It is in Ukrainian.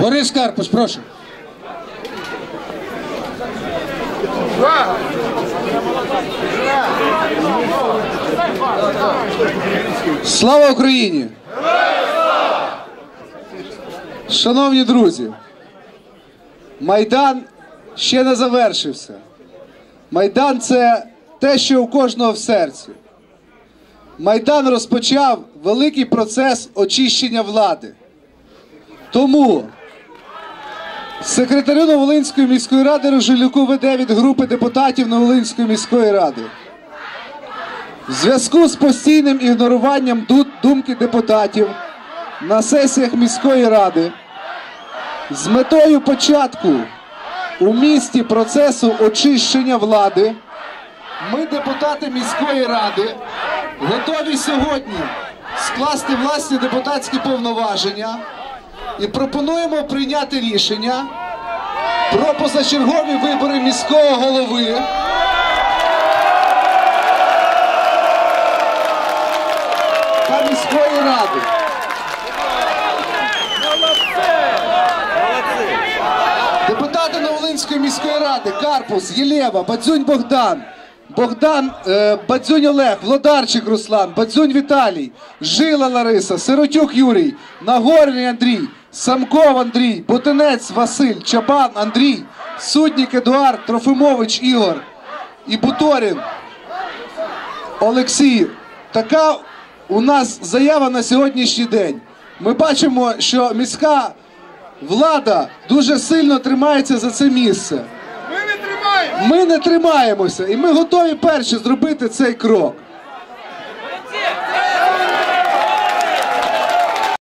Борис Карпус, прошу. Слава Україні! Шановні друзі, Майдан ще не завершився. Майдан це те, що у кожного в серці. Майдан розпочав великий процес очищення влади. Тому секретарю Новолинської міської ради Рожелюку веде від групи депутатів Новолинської міської ради. В зв'язку з постійним ігноруванням ду- думки депутатів на сесіях міської ради з метою початку у місті процесу очищення влади ми, депутати міської ради, готові сьогодні скласти власні депутатські повноваження і пропонуємо прийняти рішення про позачергові вибори міського голови. Та міської ради. Депутати Новолинської міської ради Карпус, Єлєва, Бадзюнь Богдан, Богдан е, Бадзюнь Олег, Влодарчик Руслан, Бадзюнь Віталій, Жила Лариса, Сиротюк Юрій, Нагорний Андрій, Самков Андрій, Бутинець Василь, Чабан Андрій, Суднік Едуард, Трофимович Ігор і Буторін Олексій. Така у нас заява на сьогоднішній день. Ми бачимо, що міська влада дуже сильно тримається за це місце. Ми не тримаємо! Ми не тримаємося, і ми готові перші зробити цей крок.